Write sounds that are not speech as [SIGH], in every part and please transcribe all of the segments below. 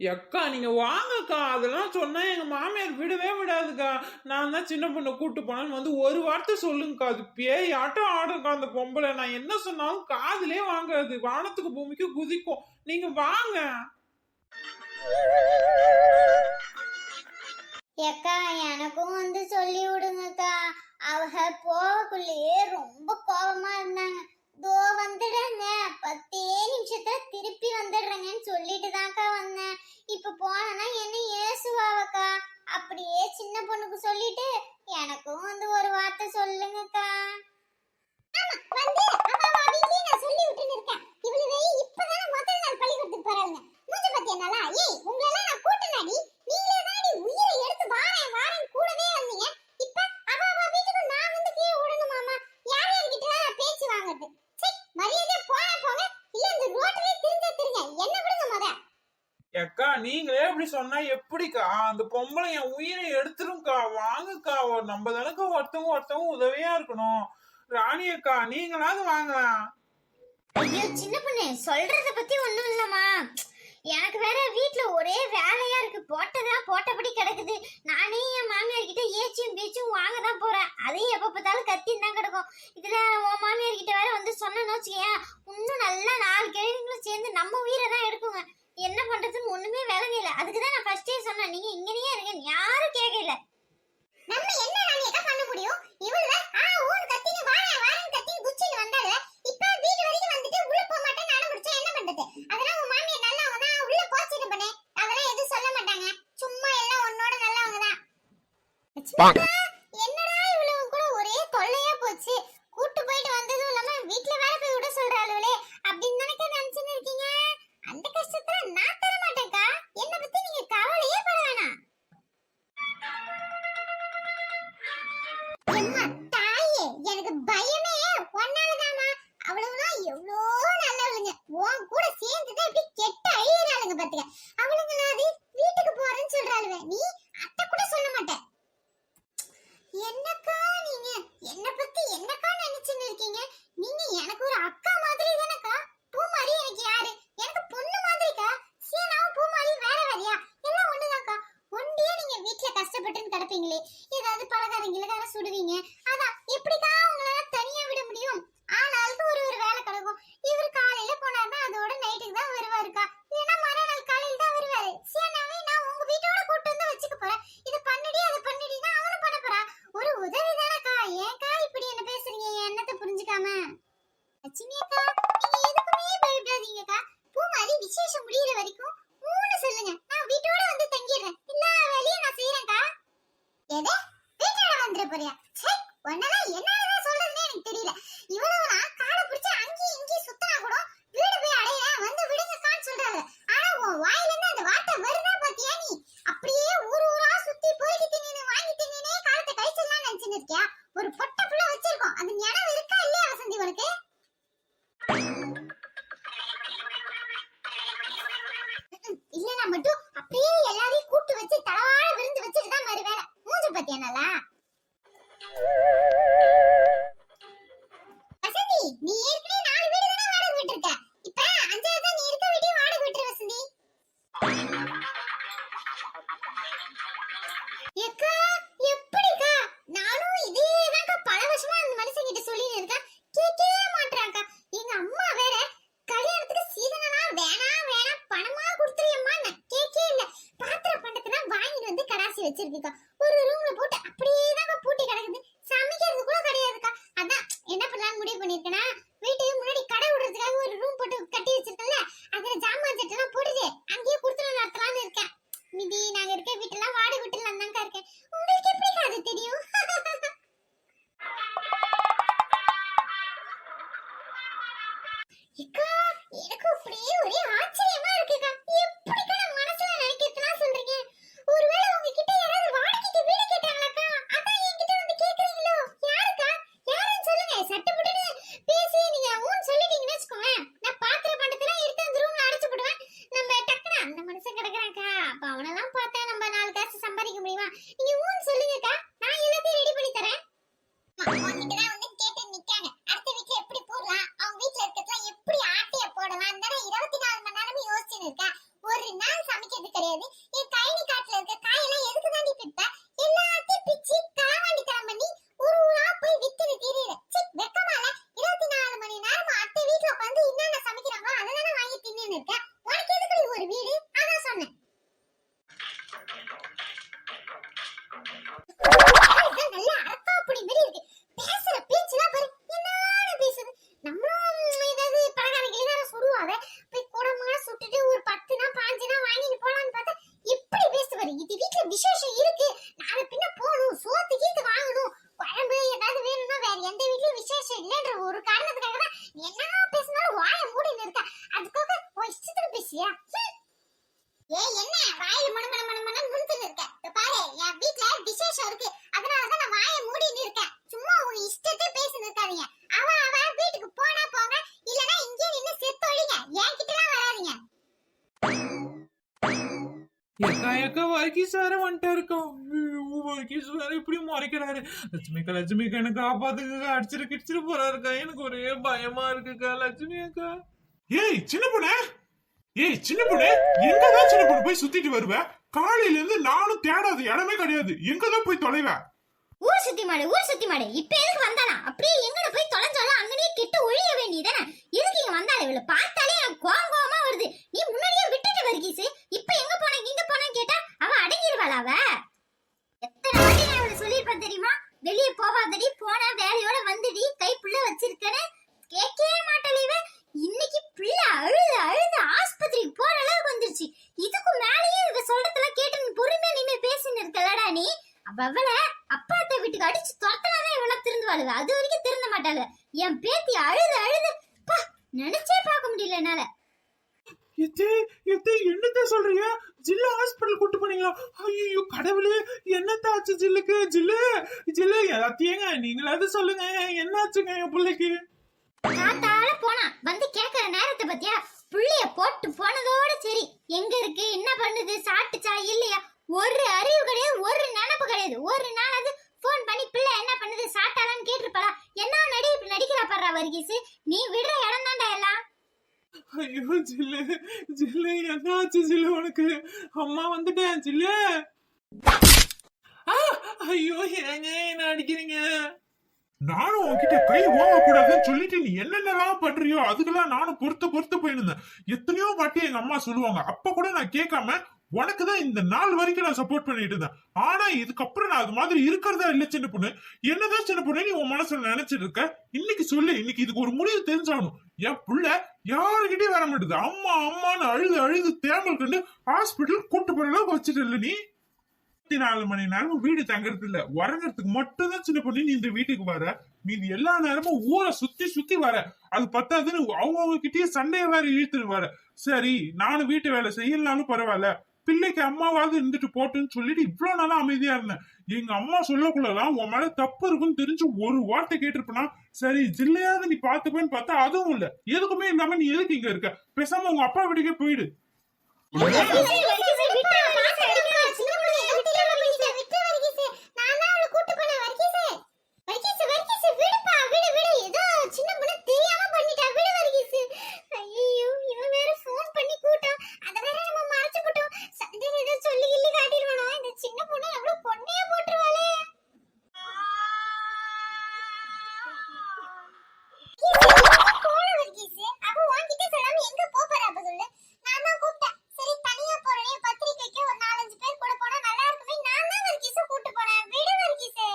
எக்கா நீங்கள் வாங்கக்கா. அதெல்லாம் சொன்னால் எங்கள் மாமியார் விடவே விடாதுக்கா. நான் தான் சின்ன பொண்ணை கூட்டு போனான்னு வந்து ஒரு வார்த்தை சொல்லுங்கக்கா. அது பேய் ஆட்டம் அந்த பொம்பளை. நான் என்ன சொன்னாலும் காதுலே வாங்காது. வானத்துக்கு பூமிக்கும் குதிக்கும். நீங்கள் வாங்க. எக்கா எனக்கும் வந்து சொல்லி விடுங்கக்கா அவ போவக்குள்ளேயே ரொம்ப கோபமா இருந்தாங்க. தோ வந்துடுறேங்க. பத்தே நிமிஷத்துல திருப்பி வந்துடுறேங்கன்னு சொல்லிட்டு தான்க்கா வந்தேன். இப்ப போனா என்ன ஏசுவாவக்கா அப்படியே சின்ன பொண்ணுக்கு சொல்லிட்டு எனக்கும் வந்து ஒரு வார்த்தை சொல்லுங்கக்கா. நீ எக்கா நீங்களே அப்படி சொன்னா எப்படிக்கா? அந்த பொம்பளை என் உயிரை எடுத்துரும்க்கா வாங்குக்கா. நம்ம தானக்கா ஒருத்தவங்க ஒருத்தவங்க உதவியா இருக்கணும். ராணி அக்கா நீங்களாவது வாங்கலாம் ஐயோ சின்ன பொண்ணு சொல்றத பத்தி ஒண்ணும் இல்லம்மா. எனக்கு வேற வீட்டுல ஒரே வேலையா இருக்கு. போட்டதா போட்டபடி கிடக்குது. நானே என் மாமியார் கிட்ட ஏச்சும் பேச்சும் வாங்க தான் போறேன். அதையும் எப்ப பார்த்தாலும் கத்தின்னு தான் கிடக்கும். இதுல உன் மாமியார் கிட்ட வேற வந்து சொன்னேன்னு வச்சுக்கேன் இன்னும் நல்லா நாலு கிழங்குகளும் சேர்ந்து நம்ம உயிரை தான் எடுக்குங்க. என்ன பண்றதுன்னு ஒண்ணுமே விளங்கல அதுக்கு தான் நான் ஃபர்ஸ்டே சொன்னேன். நீங்க இங்கேயே இருங்க. யாரும் கேட்கல. நம்ம என்ன bonk. 这个 பேசியா. ஏய் என்ன? வாயில மண மண மண மண இருக்க. இதோ பாரு என் வீட்ல விசேஷம் இருக்கு. அதனால தான் நான் வாயை மூடின்னு இருக்கேன். சும்மா உங்க இஷ்டத்தை பேசின்னு இருக்காதீங்க. அவ அவ வீட்டுக்கு போனா போங்க இல்லனா இங்கே நின்னு செத்தொழிங்க. என்கிட்ட எல்லாம் வராதீங்க. எக்கா எக்கா வர்க்கீஸ் வேற வந்துட்டாருக்கா ஐயோ, வர்க்கீஸ் வேற இப்படி முறைக்கிறாரு. லட்சுமிக்கா லட்சுமிக்கா எனக்கு காப்பாத்துக்கா அடிச்சிட்டு கிடிச்சிட்டு போறாருக்கா. எனக்கு ஒரே பயமா இருக்குக்கா லட்சுமி அக்கா. ஏய் சின்ன பொண்ணு! ஏய் சின்ன பொண்ணு எங்கதான் சின்ன பொண்ணு போய் சுத்திட்டு வருவ? காலையில இருந்து நானும் தேடாத இடமே கிடையாது. எங்கதான் போய் தொலைவ? ஊர் சுத்தி மாடு ஊர் சுத்தி மாடு. இப்ப எதுக்கு வந்தானா? அப்படியே எங்கட போய் தொலைஞ்சாலும் அங்கனே கெட்டு ஒழிய வேண்டியதானே எதுக்கு இங்க வந்தாலே இவள? பார்த்தாலே எனக்கு கோவம் கோவமா வருது. நீ முன்னாடி மாட்டாளு என் பேத்தி அழுது அழுது பா நினைச்சே பார்க்க முடியல என்னால. எத்தே எத்தே என்னத்த சொல்றீங்க? ஜில்லு ஹாஸ்பிட்டல் கூட்டு போனீங்களா? ஐயோ கடவுளே என்னத்த ஆச்சு ஜில்லுக்கு? ஜில்லு ஜில்லு எல்லாத்தையுங்க நீங்களாவது சொல்லுங்க. என்னாச்சுங்க என் பிள்ளைக்கு? காத்தால போனா வந்து கேக்குற நேரத்தை பத்தியா? புள்ளைய போட்டு போனதோட சரி. எங்க இருக்கு? என்ன பண்ணுது? சாப்பிட்டுச்சா? இல்லையா? ஒரு அறிவு கிடையாது ஒரு நினப்பு கிடையாது. ஒரு நாளாவது ஃபோன் பண்ணி பிள்ளை என்ன பண்ணுது சாப்பிட்டாலான்னு கேட்டிருப்பாளா என்ன நடி இப்படி நடிக்கிறா பாடுறா வர்கீஸ் நீ விடுற இடம் தான்டா எல்லாம். ஐயோ ஜில்லு ஜில்லு என்னாச்சு ஜில்லு உனக்கு? அம்மா வந்துட்டேன் ஜில்லு. ஆ, ஐயோ ஏங்க என்ன அடிக்கிறீங்க? நானும் உன்கிட்ட கை ஓவ கூடாதுன்னு சொல்லிட்டு நீ என்னென்னலாம் பண்றியோ அதுக்கெல்லாம் நானும் பொறுத்து பொறுத்து போயிருந்தேன் எத்தனையோ வாட்டி எங்க அம்மா சொல்லுவாங்க. அப்ப கூட நான் கேட்காம உனக்கு தான் இந்த நாள் வரைக்கும் நான் சப்போர்ட் பண்ணிட்டு இருந்தேன். ஆனா இதுக்கப்புறம் நான் அது மாதிரி இருக்கிறதா இல்ல சின்ன பொண்ணு. என்னதான் சின்ன பொண்ணு நீ உன் மனசுல நினைச்சிட்டு இருக்க? இன்னைக்கு சொல்லு இன்னைக்கு இதுக்கு ஒரு முடிவு தெரிஞ்சாகணும். என் புள்ள யாருக்கிட்டயும் வர மாட்டேது. அம்மா அம்மான்னு அழுது அழுது தேமல் கண்டு ஹாஸ்பிட்டல் கூட்டு போற அளவுக்கு வச்சுட்டு இல்ல நீ. இருபத்தி நாலு மணி நேரமும் வீடு தங்கறது இல்ல. உறங்கறதுக்கு மட்டும் தான் சின்ன பொண்ணு நீ இந்த வீட்டுக்கு வர. மீதி எல்லா நேரமும் ஊரை சுத்தி சுத்தி வர. அது பத்தாதுன்னு அவங்க கிட்டயே சண்டையை வேற இழுத்துட்டு வர. சரி நானும் வீட்டு வேலை செய்யலனாலும் பரவாயில்ல. பிள்ளைக்கு அம்மாவாவது இருந்துட்டு போட்டுன்னு சொல்லிட்டு இவ்வளவு நாளா அமைதியா இருந்தேன். எங்க அம்மா சொல்லக்குள்ளதான் உன் மேல தப்பு இருக்குன்னு தெரிஞ்சு ஒரு வார்த்தை கேட்டிருப்பனா? சரி ஜில்லையாவது நீ பாத்துப்பேன்னு பார்த்தா அதுவும் இல்ல. எதுக்குமே இல்லாம நீ எதுக்கு இங்க இருக்க? பேசாம உங்க அப்பா வீட்டுக்கே போயிடு சின்ன பொண்ணு எவ்வளவு பொண்ணையே போட்டுருவாளே போன வர்கீஸ் அவ உன்கிட்ட சொல்லாம எங்க போப் போறா அப்ப சொல்லு நான் தான் கூப்பிட்டேன் சரி தனியா போறேனே பத்திரிக்கைக்கு ஒரு நாலஞ்சு பேர் கூட போனா நல்லா இருக்குமே நான் தான் வர்கீஸ கூட்டு போனேன் விடு வர்கீஸே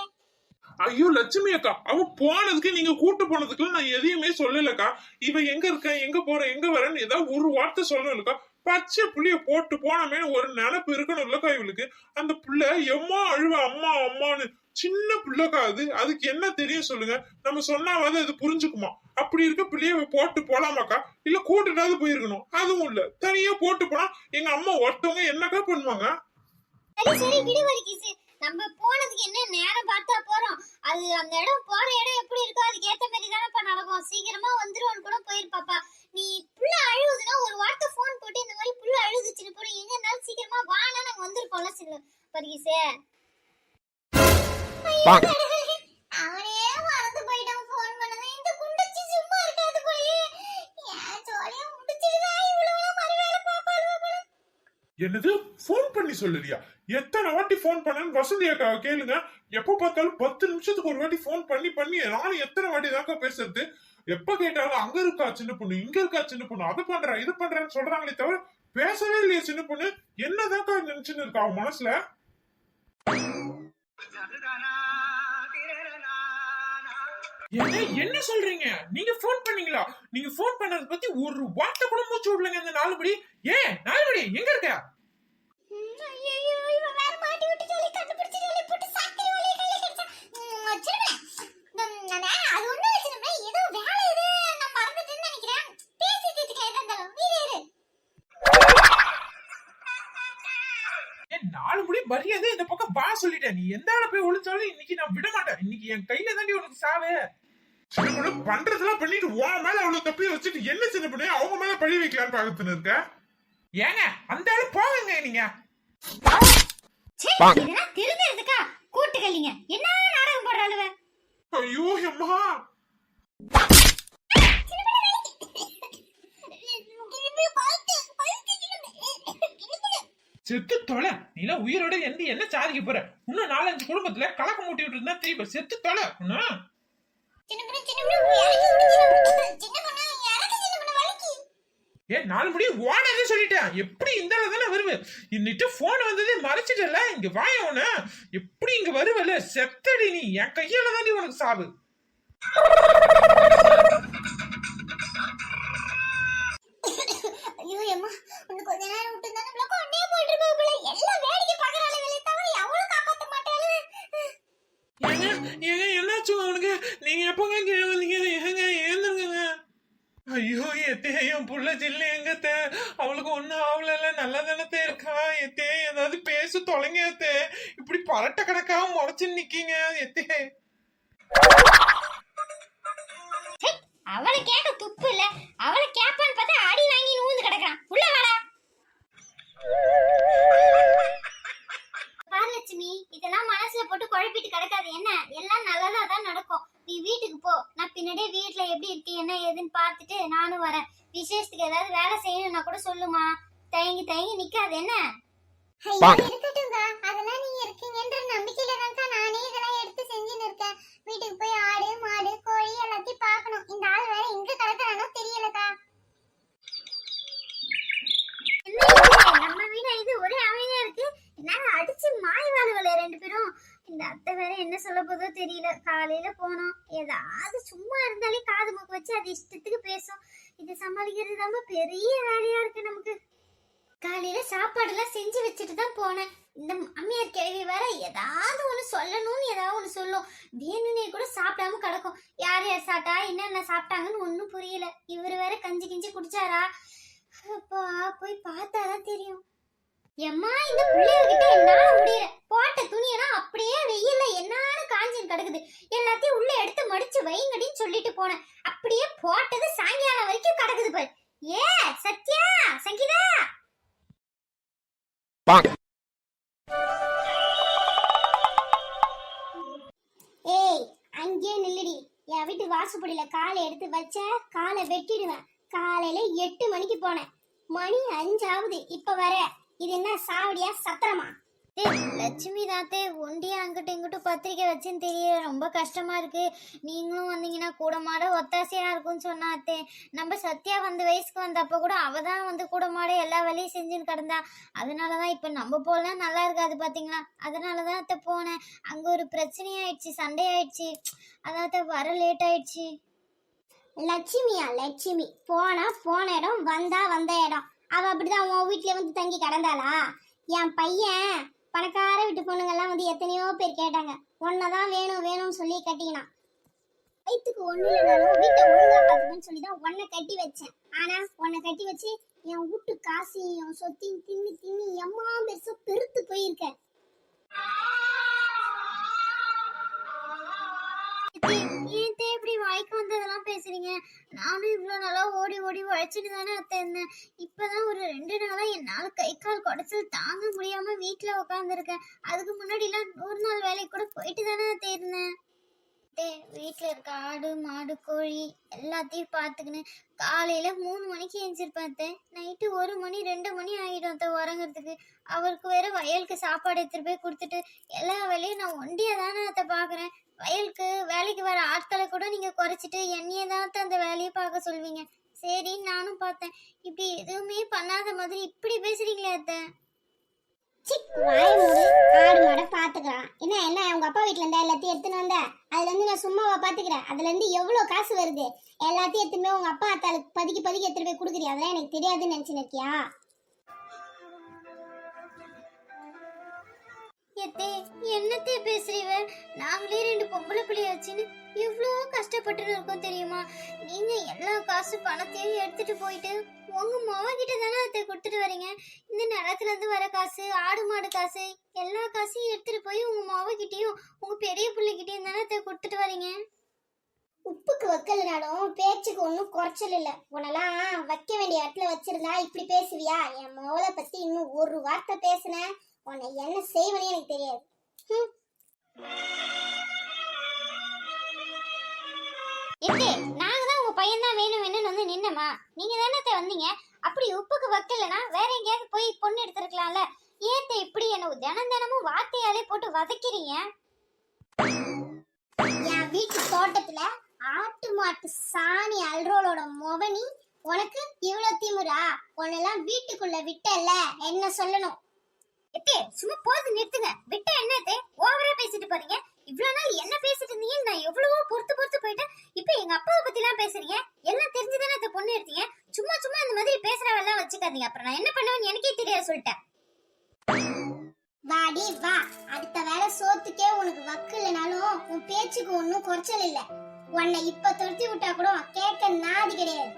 ஐயோ லட்சுமி அக்கா அவன் போனதுக்கு நீங்க கூட்டு போனதுக்கு நான் எதையுமே சொல்லலக்கா. இவ எங்க இருக்க எங்க போற எங்க வரேன்னு ஏதாவது ஒரு வார்த்தை சொல்லணும்க்கா. பச்சை புள்ளைய போட்டு போனமே ஒரு நினப்பு இருக்கணும் இல்லக்கா இவளுக்கு. அந்த புள்ள எம்மா அழுவ அம்மா அம்மான்னு. சின்ன புள்ளக்கா அது. அதுக்கு என்ன தெரியும் சொல்லுங்க. நம்ம சொன்னாவது அது புரிஞ்சுக்குமா. அப்படி இருக்க பிள்ளைய போட்டு போலாமாக்கா? இல்ல கூட்டுட்டாவது போயிருக்கணும். அதுவும் இல்ல. தனியா போட்டு போனா எங்க அம்மா ஒருத்தவங்க என்னக்கா பண்ணுவாங்க? நம்ம போனதுக்கு என்ன நேரம் பார்த்தா போறோம். அது அந்த இடம் போற இடம் எப்படி இருக்கோ அதுக்கு ஏத்த மாதிரி தானப்பா நடக்கும். சீக்கிரமா வந்துருவோன்னு கூட போயிருப்பாப்பா. நீ புள்ள அழுகுதுன்னா ஒரு வார்த்தை ஃபோன் போட்டு இந்த மாதிரி புள்ள அழுதுச்சுன்னு போய் எங்க இருந்தாலும் சீக்கிரமா வானா நாங்க வந்திருக்கோம்ல சின்ன பர்கீஸே என்னது? ஃபோன் பண்ணி சொல்லுறியா? எத்தனை வாட்டி ஃபோன் பண்ணேன்னு வசதி அக்கா கேளுங்க. எப்ப பார்த்தாலும் பத்து நிமிஷத்துக்கு ஒரு வாட்டி ஃபோன் பண்ணி பண்ணி நானும் எத்தனை வாட்டி தாக்கா பேசுறது? எப்ப கேட்டாலும் அங்க இருக்கா சின்ன பொண்ணு இங்க இருக்கா சின்ன பொண்ணு அதை பண்றா இது பண்றேன்னு சொல்றாங்களே தவிர பேசவே இல்லையே சின்ன பொண்ணு. என்னதாக்கா நினைச்சுன்னு இருக்கா அவன் மனசுல? என்ன என்ன சொல்றீங்க நீங்க ஃபோன் பண்ணீங்களா நீங்க ஃபோன் பண்ணத பத்தி ஒரு வார்த்தை கூட மூச்சு விடலங்க இந்த நாலுபடி ஏன் நாலுபடி எங்க இருக்க ஐயையோ, இவன் வேற மாட்டி விட்டு சொல்லி கண்டுபிடிச்சு சொல்லி போட்டு சக்கரை வழியை கையில கிடைச்சா. ம், வச்சிருவேன். ம், நானே, அது ஒண்ணும் இல்ல சின்னம்மா, ஏதோ வேலை இது, நான் மறந்துட்டேன்னு நினைக்கிறேன். பேசி தீர்த்துக்கலாம், எதா இருந்தாலும். இரு, இரு. நாலு முடி மரியாதை இந்த பக்கம் வா சொல்லிட்டேன் நீ எந்த போய் ஒளிச்சாலும் இன்னைக்கு நான் விட மாட்டேன் இன்னைக்கு என் கையில தாண்டி உனக்கு சாவு பொண்ணு பண்றதெல்லாம் பண்ணிட்டு உன் மேல அவ்வளவு தப்பி வச்சுட்டு என்ன சின்ன பொண்ணு? அவங்க மேல பழி வைக்கலான்னு பாக்கத்துன்னு இருக்க. ஏங்க அந்த ஆளு போவீங்க நீங்க. திருந்துறதுக்கா? கூட்டுக்கல்லிங்க என்ன நாடகம் போடுறாளுவ ஐயோ அம்மா செத்து தொலை. நீலாம் உயிரோட எந்த என்ன சாதிக்க போற? இன்னும் நாலஞ்சு குடும்பத்துல கலக்க மூட்டி விட்டு இருந்தா திருப்பி செத்து தொலை. ஏ நாலு முடி ஓனரே சொல்லிட்டேன். எப்படி இந்த ஆளு தானே வருவேன் இன்னிட்டு போன் வந்ததே மறைச்சிட்டல இங்க வாய உன எப்படி இங்க வருவல? செத்தடி நீ. என் கையால தாண்டி உனக்கு சாவு. ஐயோ அம்மா கொஞ்ச நேரம் விட்டு இருந்தா நம்மள கொண்டே போயிட்டு இருப்பா போல. எல்லாம் வேடிக்கை பார்க்கறாளே வேலை தவிர எவ்வளவு காப்பாத்த மாட்டாளே ஏங்க ஏங்க என்னாச்சு அவனுக்கு நீங்க எப்பங்க கீழே வந்தீங்க ஏங்க ஏந்துருங்க ஐயோ எத்தே என் புள்ள ஜில்லு எங்கத்தே? அவளுக்கு ஒன்றும் ஆகல நல்லா தானே இருக்கா? எத்தே ஏதாவது பேச தொலைங்க எத்தே. இப்படி பரட்ட கணக்காக முறைச்சு நிக்கீங்க எத்தே. அவளை கேட்க துப்பு இல்ல? அவளை கேப்பான்னு பார்த்தா அடி வாங்கி நூந்து கிடக்குறான் உள்ள வாடா பாரலட்சுமி இதெல்லாம் மனசுல போட்டு குழப்பிட்டு கிடக்காது என்ன எல்லாம் நல்லதா தான் நடக்கும் நீ வீட்டுக்கு போ நான் பின்னாடியே வீட்ல எப்படி இருக்கு என்ன ஏதுன்னு பார்த்துட்டு நானும் வரேன் விசேஷத்துக்கு ஏதாவது வேலை செய்யணும்னா கூட சொல்லுமா தயங்கி தயங்கி நிக்காது என்ன இருக்கட்டும்க்கா அதெல்லாம் நீங்க இருக்கீங்கன்ற நம்பிக்கையில தான் நானே இதெல்லாம் எடுத்து செஞ்சுன்னு இருக்கேன் வீட்டுக்கு போய் ஆடு மாடு கோழி எல்லாத்தையும் பார்க்கணும் இந்த ஆள் வேற எங்க கிடக்குறானோ தெரியலக்கா நம்ம வீடு இது ஒரே அமைதியா இருக்கு என்னால அடிச்சு மாய் வாழ்வல ரெண்டு பேரும் இந்த அத்தை வேற என்ன சொல்ல போதோ தெரியல காலையில போனோம் ஏதாவது சும்மா இருந்தாலே காது மூக்கு வச்சு அது இஷ்டத்துக்கு பேசும் இது சமாளிக்கிறது ரொம்ப பெரிய வேலையா இருக்கு நமக்கு காலையில சாப்பாடு எல்லாம் செஞ்சு வச்சுட்டு தான் போனேன். இந்த அம்மியார் கிழவி வேற ஏதாவது ஒண்ணு சொல்லணும்னு ஏதாவது ஒன்று சொல்லும். வேணும்னே கூட சாப்பிடாம கிடக்கும். யார் யார் சாப்பிட்டா என்னென்ன சாப்பிட்டாங்கன்னு ஒன்றும் புரியல. இவர் வேற கஞ்சி கிஞ்சி குடிச்சாரா? அப்பா போய் பார்த்தாதான் தெரியும். எம்மா இந்த பிள்ளைகிட்ட என்னால முடியல. போட்ட துணியெல்லாம் அப்படியே வெயில்ல என்னால காஞ்சின்னு கிடக்குது. எல்லாத்தையும் உள்ள எடுத்து மடிச்சு வைங்கடின்னு சொல்லிட்டு போனேன். அப்படியே போட்டது சாயங்காலம் வரைக்கும் கிடக்குது பாரு ஏ சத்யா சங்கீதா! ஏய் அங்கேயே நில்லுடி. என் வீட்டு வாசப்படியில காலை எடுத்து வச்ச காலை வெட்டிடுவேன். காலையில எட்டு மணிக்கு போனேன். மணி அஞ்சாவது இப்ப வர இது என்ன சாவடியா சத்திரமா? ஏய் லட்சுமி தாத்தே ஒண்டியா அங்கிட்டு இங்கிட்டு பத்திரிக்கை வச்சுன்னு தெரிய ரொம்ப கஷ்டமா இருக்கு. நீங்களும் வந்தீங்கன்னா கூட மாட ஒத்தாசையா இருக்கும்னு சொன்னாத்தே நம்ம சத்யா வந்த வயசுக்கு வந்தப்ப கூட அவ தான் வந்து கூட மாட எல்லா வேலையும் செஞ்சுன்னு கிடந்தா. அதனாலதான் இப்ப நம்ம போலாம் நல்லா இருக்காது பாத்தீங்களா? அதனாலதான் அத்தை போனேன். அங்க ஒரு பிரச்சனையாயிடுச்சு சண்டை ஆயிடுச்சு அதாவது வர லேட் ஆயிடுச்சு லட்சுமியா லட்சுமி. போனா போன இடம் வந்தா வந்த இடம். அவ அப்படிதான் உன் வீட்டுல வந்து தங்கி கிடந்தாளா? என் பையன் பணக்கார வீட்டு பொண்ணுங்கெல்லாம் வந்து எத்தனையோ பேர் கேட்டாங்க. தான் வேணும் வேணும்னு சொல்லி கட்டினான் வயிற்றுக்கு ஒண்ணு இல்லைனாலும் வீட்டை ஒழுங்காக பார்த்துக்கணும்னு சொல்லி தான் உன்னை கட்டி வச்சேன். ஆனா உன்னை கட்டி வச்சு என் வீட்டு காசையும் சொத்தையும் தின்னு தின்னு எம்மா பெருசாக பெருத்து போயிருக்கேன் இப்படி வாய்க்கு வந்ததெல்லாம் பேசுறீங்க நானும் இவ்வளோ நாளாக ஓடி ஓடி உழைச்சிட்டு தானே அத்தை இருந்தேன். இப்பதான் ஒரு ரெண்டு நாளாக என்னால் கை கால் குடைச்சல் தாங்க முடியாமல் வீட்டில் உட்காந்துருக்கேன் அதுக்கு முன்னாடிலாம் நூறு நாள் வேலைக்கு கூட போயிட்டு தானே அத்தை இருந்தேன். வீட்டில் இருக்க ஆடு மாடு கோழி எல்லாத்தையும் பார்த்துக்கின்னு காலையில் மூணு மணிக்கு எழுந்திருப்பேன் அத்தை. நைட்டு ஒரு மணி ரெண்டு மணி ஆகிடும் அத்தை உறங்குறதுக்கு. அவருக்கு வேற வயலுக்கு சாப்பாடு எடுத்துகிட்டு போய் கொடுத்துட்டு எல்லா வேலையும் நான் ஒண்டியாக தானே அத்தை பார்க்குறேன் வயலுக்கு வேலைக்கு வர ஆட்களை கூட நீங்கள் குறைச்சிட்டு என்னையே தான் அந்த வேலையை பார்க்க சொல்வீங்க. சரின்னு நானும் பார்த்தேன். இப்படி எதுவுமே பண்ணாத மாதிரி இப்படி பேசுறீங்களே அத்தை. வாய மூடு ஆடு மாட பாத்துக்கலாம் என்ன என்ன உங்க அப்பா வீட்ல இருந்தா எல்லாத்தையும் எடுத்துன்னு வந்த? அதுல இருந்து நான் சும்மாவா பாத்துக்கிறேன் அதுல இருந்து எவ்வளவு காசு வருது? எல்லாத்தையும் எடுத்துன்னு போய் உங்க அப்பா அத்தாளுக்கு பதுக்கி பதுக்கி எடுத்துட்டு போய் கொடுக்குறியா? அதெல்லாம் எனக்கு தெரியாதுன்னு நினைச்சுன்னு இருக்கியா? எத்தே என்னத்தே பேசுறீவ நாங்களே ரெண்டு பொம்பளை பிள்ளைய வச்சுன்னு எவ்வளோ கஷ்டப்பட்டு இருக்கோம் தெரியுமா? நீங்க எல்லா காசு பணத்தையும் எடுத்துட்டு போயிட்டு உங்க மாமா கிட்ட தானே அதை கொடுத்துட்டு வரீங்க? இந்த நிலத்துல இருந்து வர காசு ஆடு மாடு காசு எல்லா காசையும் எடுத்துட்டு போய் உங்க மாவ கிட்டயும் உங்க பெரிய பிள்ளைகிட்டயும் தானே அதை கொடுத்துட்டு வரீங்க? உப்புக்கு வைக்கலனாலும் பேச்சுக்கு ஒன்றும் குறைச்சல் இல்லை. உன்னெல்லாம் வைக்க வேண்டிய இடத்துல வச்சிருந்தா இப்படி பேசுவியா? என் மோளை பத்தி இன்னும் ஒரு வார்த்தை பேசுனேன். உன்னை என்ன செய்வனே எனக்கு தெரியாது. எப்படி நாங்க தான் உங்க பையன் தான் வேணும் வேணும்னு வந்து நின்னமா? நீங்க தானே வந்தீங்க? அப்படி உப்புக்கு வைக்கலனா வேற எங்கேயாவது போய் பொண்ணு எடுத்திருக்கலாம்ல? ஏத்த இப்படி என்ன தினம் தினமும் வார்த்தையாலே போட்டு வதக்கிறீங்க? என் வீட்டு தோட்டத்துல ஆட்டு மாட்டு சாணி அல்ரோலோட மொபனி உனக்கு இவ்வளவு திமுறா உன்னெல்லாம் வீட்டுக்குள்ள விட்டல என்ன சொல்லணும்? எத்தே சும்மா போது நிறுத்துங்க. விட்ட என்னத்தே ஓவரா பேசிட்டு போறீங்க. இவ்வளவு நாள் என்ன பேசிட்டு இருந்தீங்க நான் எவ்வளவோ பொறுத்து பொறுத்து போயிட்டேன். இப்போ எங்க அப்பாவை பத்தி எல்லாம் பேசுறீங்க? எல்லாம் தெரிஞ்சுதானே அந்த பொண்ணு எடுத்தீங்க? சும்மா சும்மா இந்த மாதிரி பேசுறவெல்லாம் வச்சுக்காதீங்க. அப்புறம் நான் என்ன பண்ணுவேன்னு எனக்கே தெரியாது சொல்லிட்டேன். வாடி வா. அடுத்த வேலை சோத்துக்கே உனக்கு வக்கு இல்லைனாலும் உன் பேச்சுக்கு ஒன்னும் குறைச்சல் இல்ல. உன்னை இப்ப துரத்தி விட்டா கூட கேட்க நாதி கிடையாது.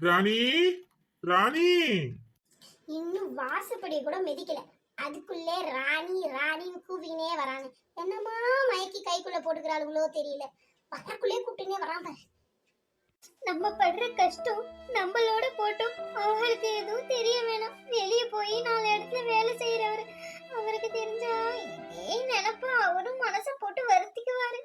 ராணி? ராணி! இன்னும் வாசப்படியை கூட மிதிக்கல. அதுக்குள்ளே ராணி ராணின்னு கூவினே வரானு. என்னமா மயக்கி கைக்குள்ள போட்டுக்கிறாளுங்களோ தெரியல. வரக்குள்ளே கூப்பிட்டுனே வரான் பாரு. நம்ம படுற கஷ்டம் நம்மளோட போட்டோம். அவருக்கு எதுவும் தெரிய வேணாம். வெளியே போய் நாலு இடத்துல வேலை செய்யறவர் அவருக்கு தெரிஞ்சா இதே நினைப்பா. அவரும் மனசை போட்டு வருத்திக்குவாரு.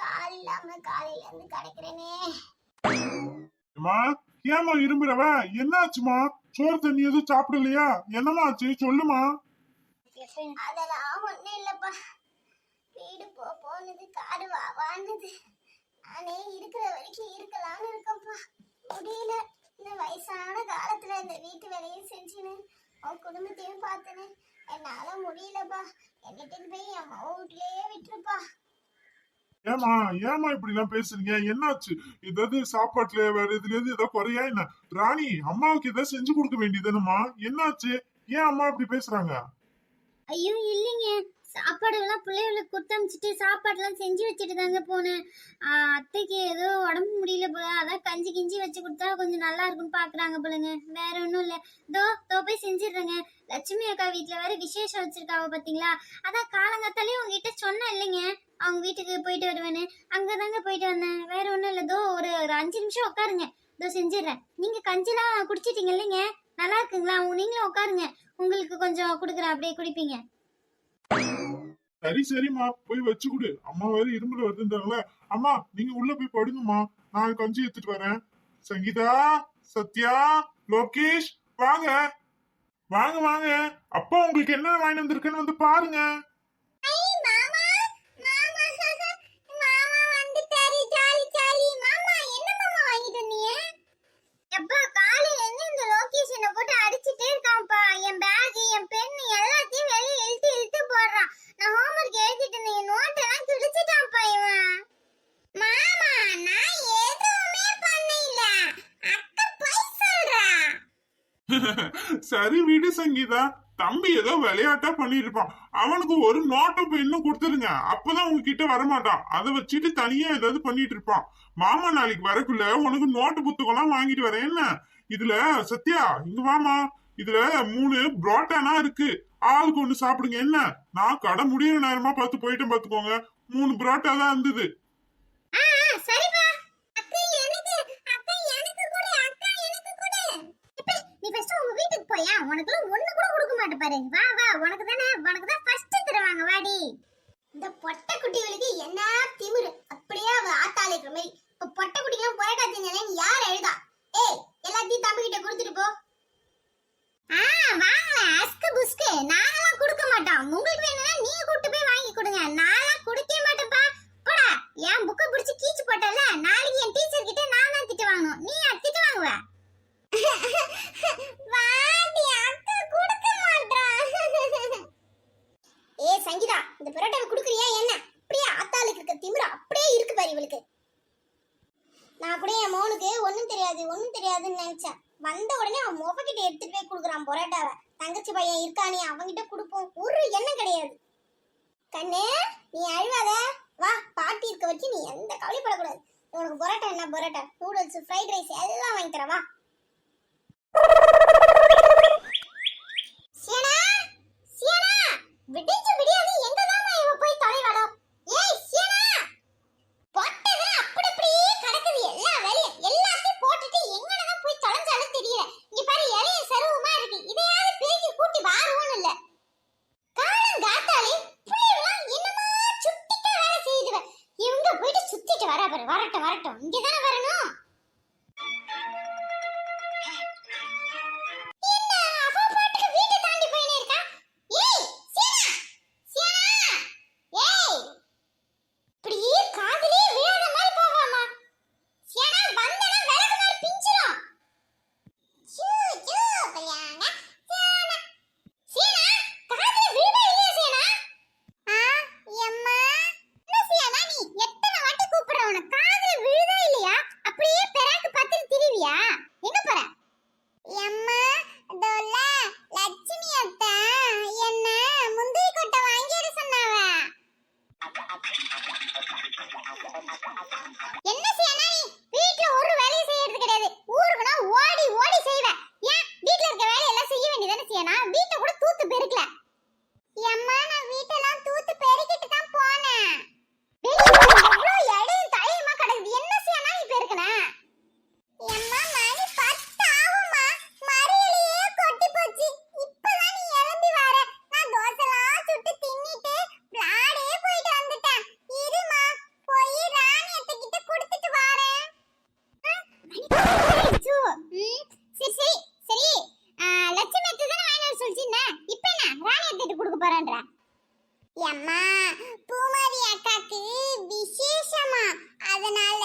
ஆள் இல்லாம காலையில இருந்து கிடைக்கிறேனே. அம்மா ஏமா இரும்புறவ? என்னாச்சுமா சோறு தண்ணி எதுவும் சாப்பிடலையா? என்னமா ஆச்சு சொல்லுமா அதெல்லாம் ஒண்ணும் இல்லப்பா. வீடு போ போனது காடு வா வானது. நானே இருக்கிற வரைக்கும் இருக்கலாம்னு இருக்கேன்ப்பா. முடியல. இந்த வயசான காலத்துல இந்த வீட்டு வேலையும் செஞ்சுன்னு அவன் குடும்பத்தையும் பார்த்தேன்னு என்னால முடியலப்பா. என்னட்டு போய் என் வீட்லயே விட்டுருப்பா. ஏமா ஏமா இப்படி எல்லாம் பேசுறீங்க? என்னாச்சு? ஏதாவது சாப்பாட்டுல வேற இதுல இருந்து ஏதாவது குறையா என்ன? ராணி அம்மாவுக்கு ஏதாவது செஞ்சு கொடுக்க வேண்டியதுமா என்னாச்சு? ஏன் அம்மா இப்படி பேசுறாங்க? ஐயோ இல்லைங்க. சாப்பாடுலாம் பிள்ளைகளுக்கு கொடுத்து அனுப்பிச்சிட்டு சாப்பாடுலாம் செஞ்சு வச்சுட்டு தாங்க போனேன். அத்தைக்கு ஏதோ உடம்பு முடியல போல. அதான் கஞ்சி கிஞ்சி வச்சு கொடுத்தா கொஞ்சம் நல்லா இருக்கும்னு பாக்குறாங்க போலங்க. வேற ஒன்றும் இல்லை. தோ தோ போய் செஞ்சிடுறேங்க. லட்சுமி அக்கா வீட்டில் வேற விசேஷம் வச்சிருக்காவ பார்த்தீங்களா அதான் காலங்காத்தாலேயும் உங்ககிட்ட சொன்னேன் இல்லைங்க. அவங்க வீட்டுக்கு போயிட்டு வருவேன்னு. அங்கே தாங்க போயிட்டு வந்தேன். வேற ஒன்றும் இல்லை. தோ ஒரு ஒரு அஞ்சு நிமிஷம் உட்காருங்க. இதோ செஞ்சிடுறேன். நீங்கள் கஞ்சிலாம் குடிச்சிட்டீங்க இல்லைங்க? நல்லா இருக்குங்களா? நீங்களும் உட்காருங்க. உங்களுக்கு கொஞ்சம் கொடுக்குறேன். அப்படியே குடிப்பீங்க. சரி சரிம்மா. போய் வச்சு கொடு. அம்மா வேற இரும்புல வருதுன்றாங்களே. அம்மா நீங்க உள்ள போய் படுங்கம்மா. நான் கஞ்சி எடுத்துட்டு வரேன். சங்கீதா சத்யா லோகேஷ் வாங்க. வாங்க வாங்க. அப்பா உங்களுக்கு என்ன வாங்கிட்டு வந்திருக்குன்னு வந்து பாருங்க. [LAUGHS] சரி விடு சங்கீதா. தம்பி ஏதோ விளையாட்டா பண்ணிருப்பான் அவனுக்கு ஒரு நோட்டம் பெண்ணும் கொடுத்துருங்க. அப்பதான் உங்ககிட்ட வரமாட்டான். அதை வச்சுட்டு தனியா ஏதாவது பண்ணிட்டு இருப்பான். மாமா நாளைக்கு வரக்குள்ள உனக்கு நோட்டு புத்தகம்லாம் வாங்கிட்டு வரேன். என்ன? இதுல சத்யா இங்க வாமா இதுல மூணு புரோட்டானா இருக்கு. ஆளுக்கு ஒண்ணு சாப்பிடுங்க. என்ன? நான் கடை முடியிற நேரமா பார்த்து போயிட்டேன் பாத்துக்கோங்க மூணு பரோட்டா தான் இருந்தது. போயா? உனக்கு ஒண்ணு கூட கொடுக்க மாட்டே பாரு. வா வா உனக்கு தானே உனக்கு தான் ஃபர்ஸ்ட் தருவாங்க வாடி. இந்த பொட்டை குட்டிகளுக்கு என்ன திமிரு? அப்படியே அவ ஆத்தாள் இருக்கிற மாதிரி. இப்ப பொட்டை குட்டிக்கெல்லாம் புரட்டா திங்கலன்னு யார் எழுதா? ஏய் எல்லாத்தையும் தம்பி கிட்ட கொடுத்துட்டு போ. ஆ அஸ்கு புஸ்கு. நாங்கெல்லாம் கொடுக்க மாட்டோம். உங்களுக்கு வேணும்னா நீங்க கூட்டு போய் வாங்கி கொடுங்க. நான்லாம் கொடுக்கவே போறேன்ற. அம்மா பூமாரி அக்காக்கு விசேஷமா. அதனால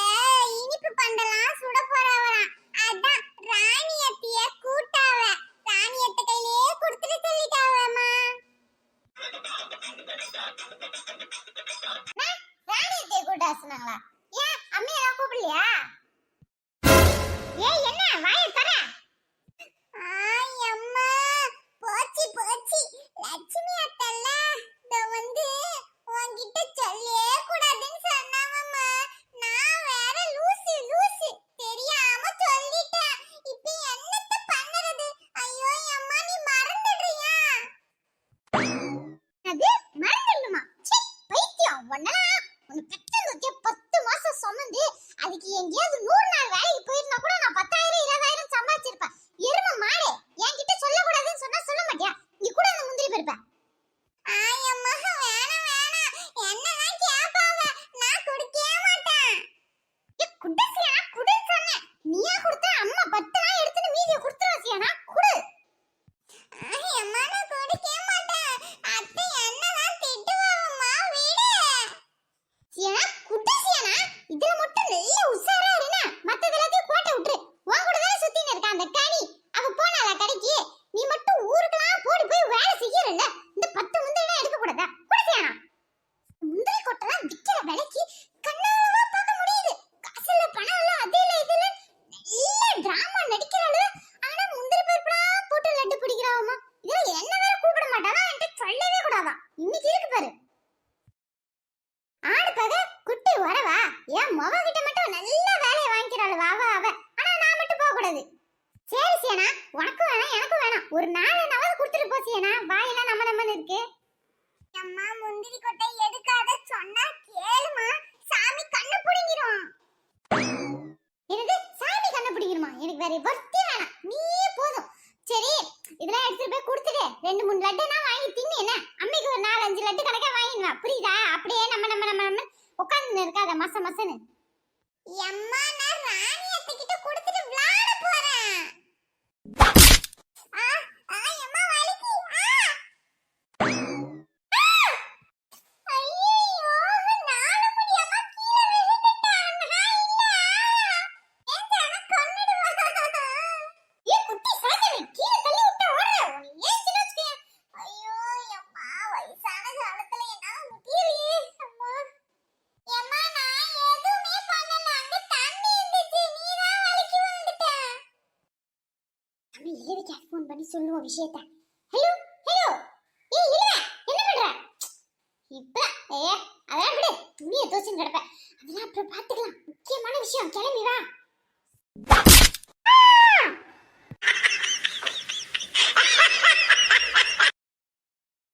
இனிப்பு பண்டலாம் சுட போறவராம் அதான் ராணி அத்திய கூட்டாவ. ராணி அத்த கையிலே கொடுத்துட்டு சொல்லிட்டாவம்மா. ராணி அத்திய கூட்டா சொன்னாங்களா? ஏன் அம்மையெல்லாம் கூப்பிடலையா? ஏய் என்ன வாயை தர புகச்சி வந்து உன்கிட்ட சொல்லவே கூடாதுன்னு சொன்னாமம்மா நான் வேற லூசு லூசு தெரியாம சொல்லிட்டேன். இப்போ என்னத்த பண்ணுறது? ஐயோ அம்மா நீ மறந்துடுறியா? அது மறந்துடுமா вообще-то